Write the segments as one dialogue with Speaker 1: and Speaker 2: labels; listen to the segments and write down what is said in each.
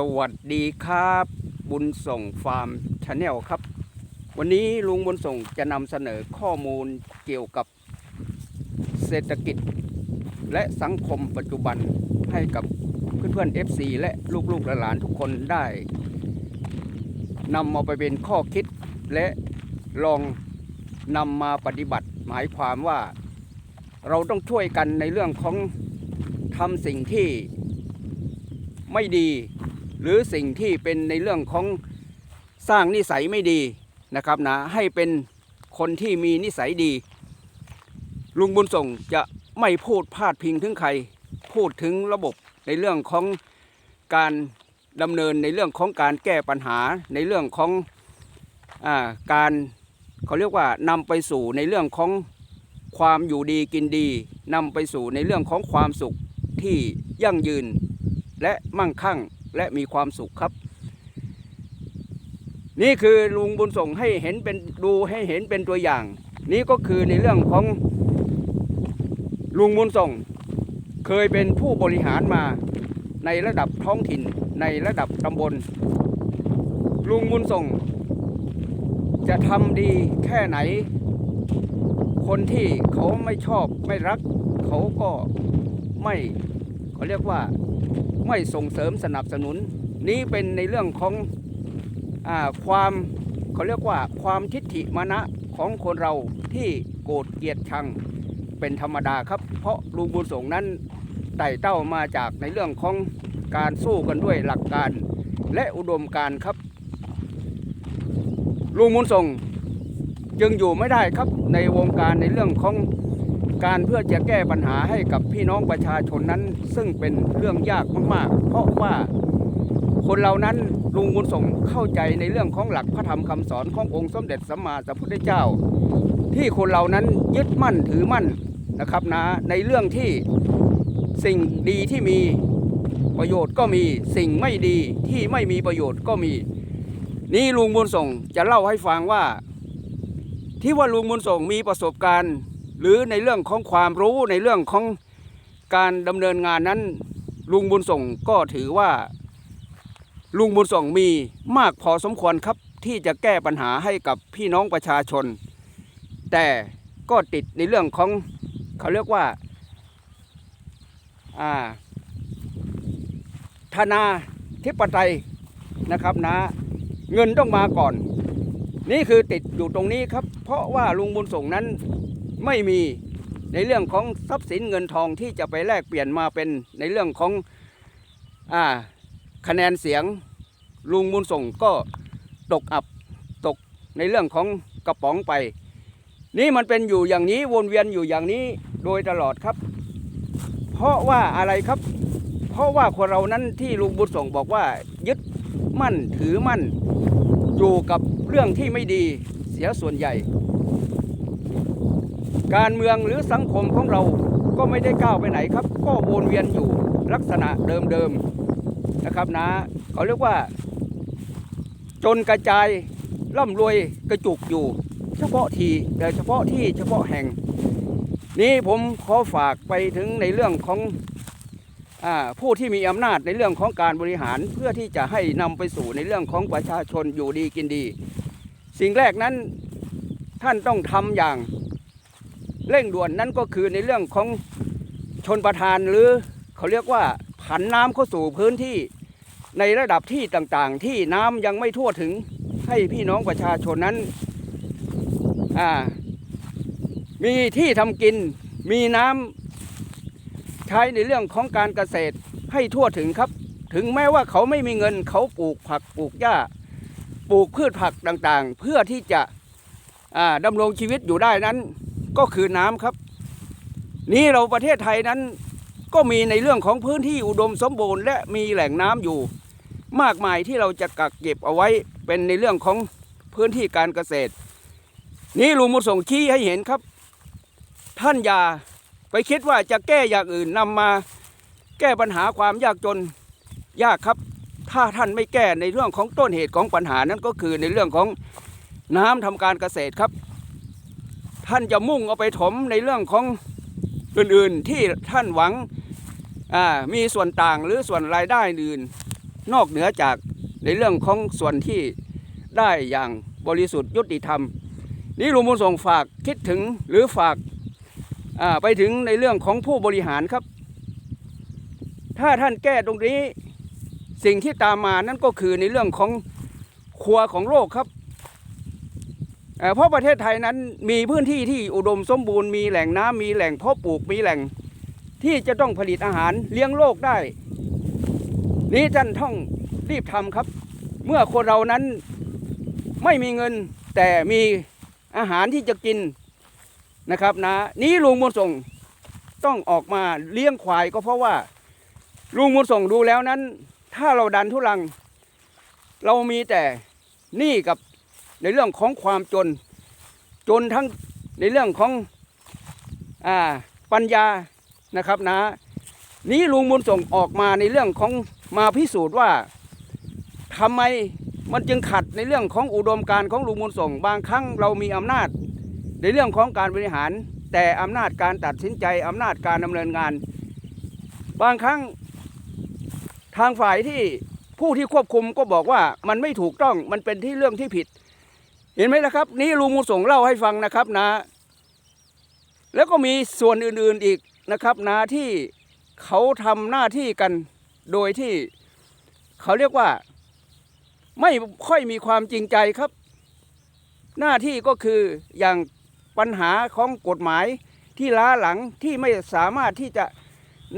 Speaker 1: สวัสดีครับ บุญส่งฟาร์มชาแนลครับ วันนี้ลุงบุญส่งจะนำเสนอข้อมูลเกี่ยวกับเศรษฐกิจ และสังคมปัจจุบันให้กับเพื่อนๆ FC และลูกๆหลานทุกคนได้นำมาไปเป็นข้อคิดและลองนำมาปฏิบัติ หมายความว่าเราต้องช่วยกันในเรื่องของทำสิ่งที่ไม่ดี หรือสิ่งที่เป็นในเรื่องของสร้างนิสัยไม่ดีนะครับนะให้เป็นคนที่มีนิสัยดี ลุงบุญส่งจะไม่พูดพาดพิงถึงใคร พูดถึงระบบในเรื่องของการดำเนินในเรื่องของการแก้ปัญหาในเรื่องของอาการเขาเรียกว่านำไปสู่ในเรื่องของความอยู่ดีกินดีนำไปสู่ในเรื่องของความสุขที่ยั่งยืนและมั่งคั่ง และมีความสุขครับ นี่คือลุงบุญส่งให้เห็นเป็นดูให้เห็นเป็นตัวอย่าง นี่ก็คือในเรื่องของลุงบุญส่ง เคยเป็นผู้บริหารมาในระดับท้องถิ่นในระดับตำบล ลุงบุญส่ง จะทำดีแค่ไหน คนที่เขาไม่ชอบไม่รัก เขาก็ไม่เขาเรียกว่า ไม่ส่งเสริมสนับสนุน นี้เป็นในเรื่องของอความเขาเรียกว่าความทิฏฐิมานะของคนเราที่โกรธเกลียดชังเป็นธรรมดาครับ เพราะลุงบุญส่งนั้นไต่เต้ามาจากในเรื่องของการสู้กันด้วยหลักการและอุดมการครับลุงบุญส่งจึงอยู่ไม่ได้ครับในวงการในเรื่องของ การเพื่อจะแก้ปัญหาให้กับพี่น้องประชาชนนั้น ซึ่งเป็นเรื่องยากมากๆ เพราะว่าคนเรานั้นลุงบุญส่งเข้าใจในเรื่องของหลักพระธรรมคำสอนขององค์สมเด็จสัมมาสัมพุทธเจ้า ที่คนเรานั้นยึดมั่นถือมั่นนะครับนะในเรื่องที่สิ่งดีที่มีประโยชน์ก็มีสิ่งไม่ดีที่ไม่มีประโยชน์ก็มี นี่ลุงบุญส่งจะเล่าให้ฟังว่า ที่ว่าลุงบุญส่งมีประสบการณ์ หรือในเรื่องของความรู้ในเรื่องของการดำเนินงานนั้น ลุงบุญส่งก็ถือว่า ลุงบุญส่งมีมากพอสมควรครับที่จะแก้ปัญหาให้กับพี่น้องประชาชน แต่ก็ติดในเรื่องของเขาเรียกว่าอ่าธนาธิปไตยนะครับนะ เงินต้องมาก่อน นี่คือติดอยู่ตรงนี้ครับ เพราะว่าลุงบุญส่งนั้น ไม่มีในเรื่องของทรัพย์สินเงินทองที่จะไปแลกเปลี่ยนมาเป็นในเรื่องของอ่าคะแนนเสียงลุงบุญส่งก็ตกอับตกในเรื่องของกระป๋องไป นี่มันเป็นอยู่อย่างนี้วนเวียนอยู่อย่างนี้โดยตลอดครับ เพราะว่าอะไรครับ เพราะว่าคนเรานั้นที่ลุงบุญส่งบอกว่า ยึดมั่นถือมั่นอยู่กับเรื่องที่ไม่ดีเสียส่วนใหญ่ การเมืองหรือสังคมของเราก็ไม่ได้ก้าวไปไหนครับ ก็วนเวียนอยู่ลักษณะเดิมๆนะครับนะเขาเรียกว่า จนกระจายร่ำรวยกระจุกอยู่ เฉพาะทีแต่เฉพาะที่เฉพาะแห่ง นี้ผมขอฝากไปถึงในเรื่องของผู้ที่มีอำนาจในเรื่องของการบริหารเพื่อที่จะให้นำไปสู่ในเรื่องของประชาชนอยู่ดีกินดี สิ่งแรกนั้นท่านต้องทำอย่าง เร่งด่วนนั่นก็คือในเรื่องของชนประทานหรือเขาเรียกว่าผันน้ำเข้าสู่พื้นที่ในระดับที่ต่างๆ ที่น้ำยังไม่ทั่วถึงให้พี่น้องประชาชนนั้นมีที่ทำกินมีน้ำใช้ในเรื่องของการเกษตรให้ทั่วถึงครับ ถึงแม้ว่าเขาไม่มีเงินเขาปลูกผักปลูกหญ้า ปลูกพืชผักต่างๆ เพื่อที่จะดำรงชีวิตอยู่ได้นั้น ก็คือน้ำครับ นี่เราประเทศไทยนั้น ก็มีในเรื่องของพื้นที่อุดมสมบูรณ์ และมีแหล่งน้ำอยู่ มากมายที่เราจะกักเก็บเอาไว้เป็นในเรื่องของพื้นที่การเกษตร นี่ลุงมุส่งชี้ให้เห็นครับ ท่านอย่าไปคิดว่าจะแก้อย่างอื่นนำมาแก้ปัญหาความยากจนยากครับ ถ้าท่านไม่แก้ในเรื่องของต้นเหตุของปัญหานั้นก็คือในเรื่องของน้ำทำการเกษตรครับ ท่านจะมุ่งเอาไปถมในเรื่องของอื่นๆที่ท่านหวังมีส่วนต่างหรือส่วนรายได้อื่น นอกเหนือจากในเรื่องของส่วนที่ได้อย่างบริสุทธิ์ยุติธรรม นี่ลุงบุญส่งฝากคิดถึงหรือฝากไปถึงในเรื่องของผู้บริหารครับ ถ้าท่านแก้ตรงนี้สิ่งที่ตามมานั่นก็คือในเรื่องของครัวของโลกครับ เพราะประเทศไทยนั้นมีพื้นที่ที่อุดมสมบูรณ์มีแหล่งน้ำมีแหล่งเพาะปลูกมีแหล่งที่จะต้องผลิตอาหารเลี้ยงโลกได้ นี้ท่านต้องรีบทำครับ เมื่อคนเรานั้นไม่มีเงินแต่มีอาหารที่จะกินนะครับนะนี้ลุงบุญส่งต้องออกมาเลี้ยงควายก็เพราะว่าลุงบุญส่งดูแล้วนั้น ถ้าเราดันทุลัง เรามีแต่หนี้กับ ในเรื่องของความจน จนทั้งในเรื่องของอปัญญานะครับนะ นี้ลุงบุญส่งออกมาในเรื่องของมาพิสูจน์ว่าทำไมมันจึงขัดในเรื่องของอุดมการณ์ของลุงบุญส่ง บางครั้งเรามีอำนาจในเรื่องของการบริหาร แต่อำนาจการตัดสินใจอำนาจการดำเนินงาน บางครั้งทางฝ่ายที่ผู้ที่ควบคุมก็บอกว่ามันไม่ถูกต้องมันเป็นที่เรื่องที่ผิด เห็นไหมล่ะครับ นี่ลุงบุญส่งเล่าให้ฟังนะครับนะ แล้วก็มีส่วนอื่นๆอีกนะครับนะที่เขาทำหน้าที่กันโดยที่เขาเรียกว่า ไม่ค่อยมีความจริงใจครับ หน้าที่ก็คืออย่างปัญหาของกฎหมายที่ล้าหลังที่ไม่สามารถที่จะ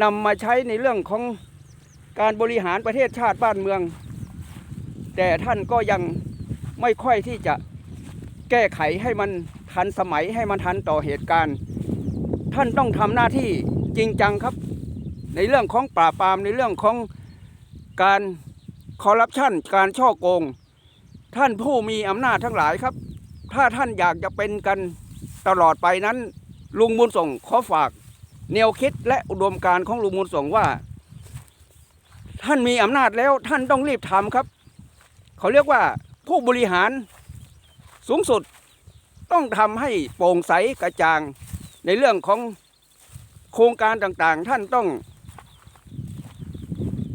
Speaker 1: นำมาใช้ในเรื่องของการบริหารประเทศชาติบ้านเมือง แต่ท่านก็ยังไม่ค่อยที่จะ แก้ไขให้มันทันสมัยให้มันทันต่อเหตุการณ์ ท่านต้องทำหน้าที่จริงจังครับ ในเรื่องของปราบปรามในเรื่องของการคอร์รัปชันการช่อโกง ท่านผู้มีอำนาจทั้งหลายครับ ถ้าท่านอยากจะเป็นกันตลอดไปนั้น ลุงบุญส่งขอฝาก แนวคิดและอุดมการณ์ของลุงบุญส่งว่า ท่านมีอำนาจแล้วท่านต้องรีบทำครับ เขาเรียกว่าผู้บริหาร สูงสุดต้องทำให้โปร่งใสกระจ่างในเรื่องของโครงการต่างๆ ท่านต้อง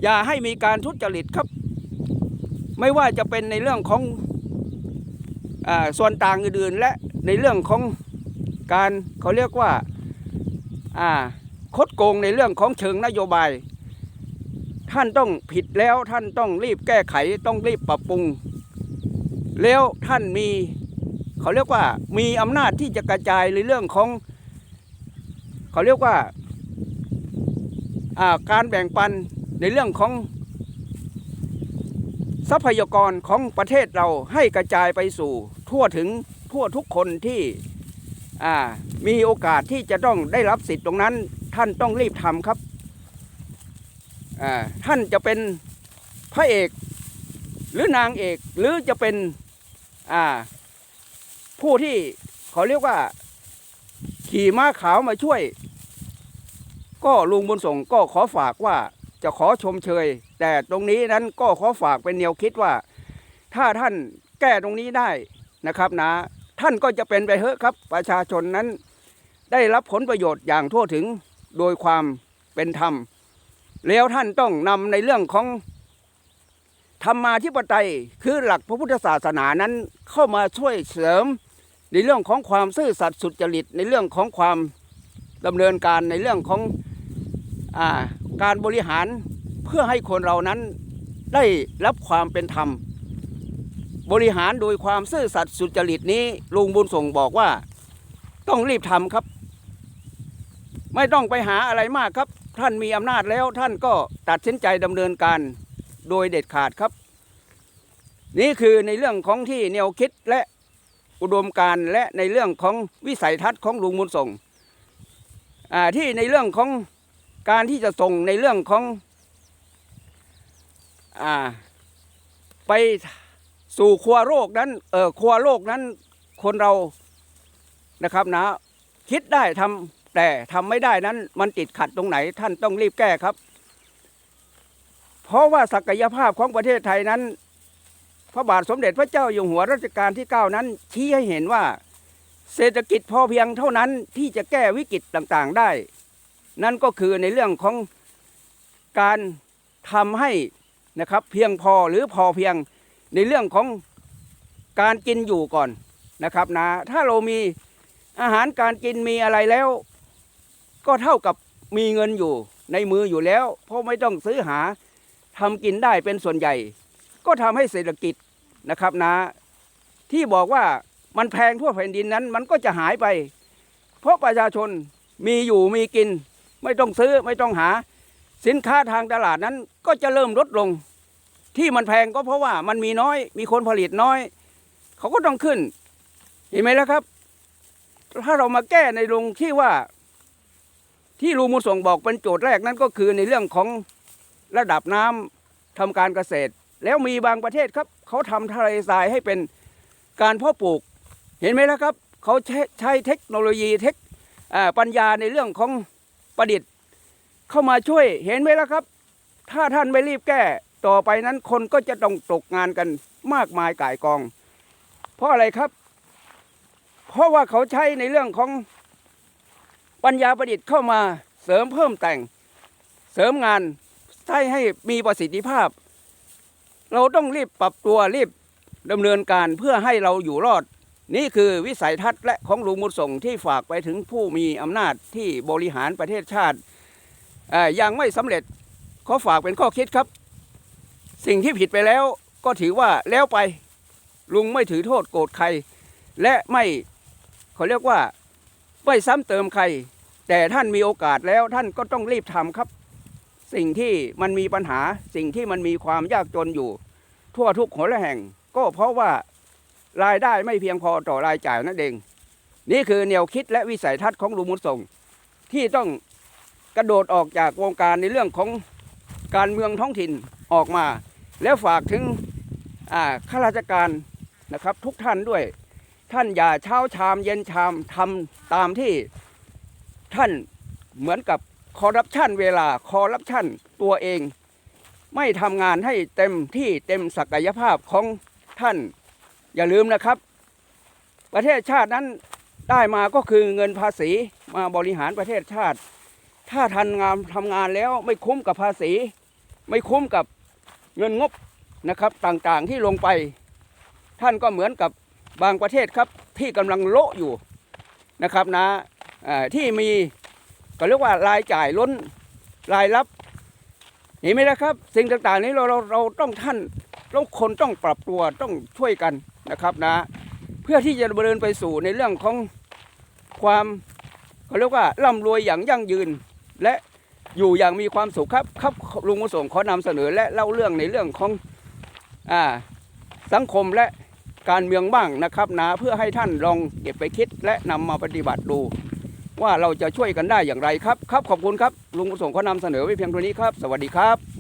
Speaker 1: อย่าให้มีการทุจริตครับ ไม่ว่าจะเป็นในเรื่องของอส่วนต่างอื่นๆและในเรื่องของการเขาเรียกว่าคดโกงในเรื่องของเชิงนโยบาย ท่านต้องผิดแล้วท่านต้องรีบแก้ไขต้องรีบปรับปรุง แล้วท่านมี เขาเรียกว่ามีอำนาจที่จะกระจายในเรื่องของ เขาเรียกว่าาการแบ่งปันในเรื่องของทรัพยากรของประเทศเราให้กระจายไปสู่ทั่วถึงทั่วทุกคนที่มีโอกาสที่จะต้องได้รับสิทธิ์ตรงนั้น ท่านต้องรีบทำครับท่านจะเป็นพระเอกหรือนางเอกหรือจะเป็นอ่า ผู้ที่เขาเรียกว่า ขี่ม้าขาวมาช่วย ก็ลุงบุญส่งก็ขอฝากว่าจะขอชมเชย แต่ตรงนี้นั้นก็ขอฝากเป็นแนวคิดว่า ถ้าท่านแก้ตรงนี้ได้นะครับนะ ท่านก็จะเป็นไปเถอะครับ ประชาชนนั้น ได้รับผลประโยชน์อย่างทั่วถึงโดยความเป็นธรรม แล้วท่านต้องนำในเรื่องของธรรมาธิปไตยคือหลักพระพุทธศาสนานั้นเข้ามาช่วยเสริม ในเรื่องของความซื่อสัตย์สุจริตในเรื่องของความดำเนินการในเรื่องของอาการบริหารเพื่อให้คนเรานั้นได้รับความเป็นธรรม บริหารโดยความซื่อสัตย์สุจริตนี้ลุงบุญส่งบอกว่า ต้องรีบทำครับ ไม่ต้องไปหาอะไรมากครับ ท่านมีอำนาจแล้วท่านก็ตัดสินใจดำเนินการโดยเด็ดขาดครับ นี่คือในเรื่องของที่แนวคิดและ อุดมการณ์และในเรื่องของวิสัยทัศน์ของลุงบุญส่งที่ในเรื่องของการที่จะส่งในเรื่องของอไปสู่ครัวโลกนั้นเออครัวโลกนั้นคนเรานะครับนะคิดได้ทำแต่ทำไม่ได้นั้นมันติดขัดตรงไหนท่านต้องรีบแก้ครับ เพราะว่าศักยภาพของประเทศไทยนั้น พระบาทสมเด็จพระเจ้าอยู่หัวรัชกาลที่ 9 นั้น ชี้ให้เห็นว่า เศรษฐกิจพอเพียงเท่านั้นที่จะแก้วิกฤตต่างๆได้ นั่นก็คือในเรื่องของการทำให้นะครับเพียงพอหรือพอเพียงในเรื่องของการกินอยู่ก่อนนะครับนะถ้าเรามีอาหารการกินมีอะไรแล้ว ก็เท่ากับมีเงินอยู่ในมืออยู่แล้ว เพราะไม่ต้องซื้อหาทำกินได้เป็นส่วนใหญ่ ก็ทำให้เศรษฐกิจ นะครับนะที่บอกว่ามันแพงทั่วแผ่นดินนั้น มันก็จะหายไป เพราะประชาชนมีอยู่มีกิน ไม่ต้องซื้อไม่ต้องหา สินค้าทางตลาดนั้นก็จะเริ่มลดลง ที่มันแพงก็เพราะว่ามันมีน้อยมีคนผลิตน้อย เขาก็ต้องขึ้น เห็นไหมแล้วครับ ถ้าเรามาแก้ในลงที่ว่า ที่ลุงมุส่งบอกเป็นโจทย์แรกนั้นก็คือในเรื่องของระดับน้ำทำการเกษตร แล้วมีบางประเทศครับ เขาทำทะเลทรายให้เป็นการเพาะปลูก เห็นไหมแล้วครับเขาใช้ใชเทคโนโลยีเทคปัญญาในเรื่องของประดิษฐ์ เข้ามาช่วยเห็นไหมแล้วครับ ถ้าท่านไม่รีบแก้ต่อไปนั้นคนก็จะต้องตกงานกันมากมายก่ายกอง เพราะอะไรครับ เพราะว่าเขาใช้ในเรื่องของปัญญาประดิษฐ์เข้ามาเสริมเพิ่มแต่ง เสริมงานใช้ให้มีประสิทธิภาพ เราต้องรีบปรับตัวรีบดำเนินการเพื่อให้เราอยู่รอด นี่คือวิสัยทัศน์และของลุงมุญส่งที่ฝากไปถึงผู้มีอำนาจที่บริหารประเทศชาติยังไม่สำเร็จขอฝากเป็นข้อคิดครับ สิ่งที่ผิดไปแล้วก็ถือว่าแล้วไปลุงไม่ถือโทษโกรธใคร และไม่เขาเรียกว่าไม่ซ้ำเติมใคร แต่ท่านมีโอกาสแล้วท่านก็ต้องรีบทำครับ สิ่งที่มันมีปัญหาสิ่งที่มันมีความยากจนอยู่ ทั่วทุกหนแห่ง ก็เพราะว่ารายได้ไม่เพียงพอต่อรายจ่ายนั่นเอง นี่คือแนวคิดและวิสัยทัศน์ของลุงมุนส่ง ที่ต้องกระโดดออกจากวงการในเรื่องของการเมืองท้องถิ่นออกมา แล้วฝากถึงข้าราชการนะครับทุกท่านด้วย ท่านอย่าเช้าชามเย็นชามทำตามที่ท่านเหมือนกับ คอร์รัปชันเวลาคอร์รัปชันตัวเอง ไม่ทำงานให้เต็มที่เต็มศักยภาพของท่าน อย่าลืมนะครับ ประเทศชาตินั้นได้มาก็คือเงินภาษีมาบริหารประเทศชาติ ถ้าทันงานทำงานแล้วไม่คุ้มกับภาษี ไม่คุ้มกับเงินงบนะครับต่างๆที่ลงไป ท่านก็เหมือนกับบางประเทศครับที่กำลังโละอยู่นะครับนะที่มี ก็เรียกว่ารายจ่ายล้นรายรับเห็นไหมล่ะครับ สิ่งต่างๆ นี้เราเราเราต้องท่านเราคนต้องปรับตัวต้องช่วยกันนะครับนะ เพื่อที่จะเนินไปสู่ในเรื่องของความเขาเรียกว่าร่ำรวยอย่างยั่งยืน และอยู่อย่างมีความสุขครับครับลุงมุส่งขอนำเสนอและเล่าเรื่องในเรื่องของอ่าสังคมและการเมืองบ้างนะครับนะเพื่อให้ท่านลองเก็บไปคิดและนำมาปฏิบัติดู ว่าเราจะช่วยกันได้อย่างไรครับ ครับขอบคุณครับลุงประสงค์ขอนำเสนอไว้เพียงเท่านี้ครับ สวัสดีครับ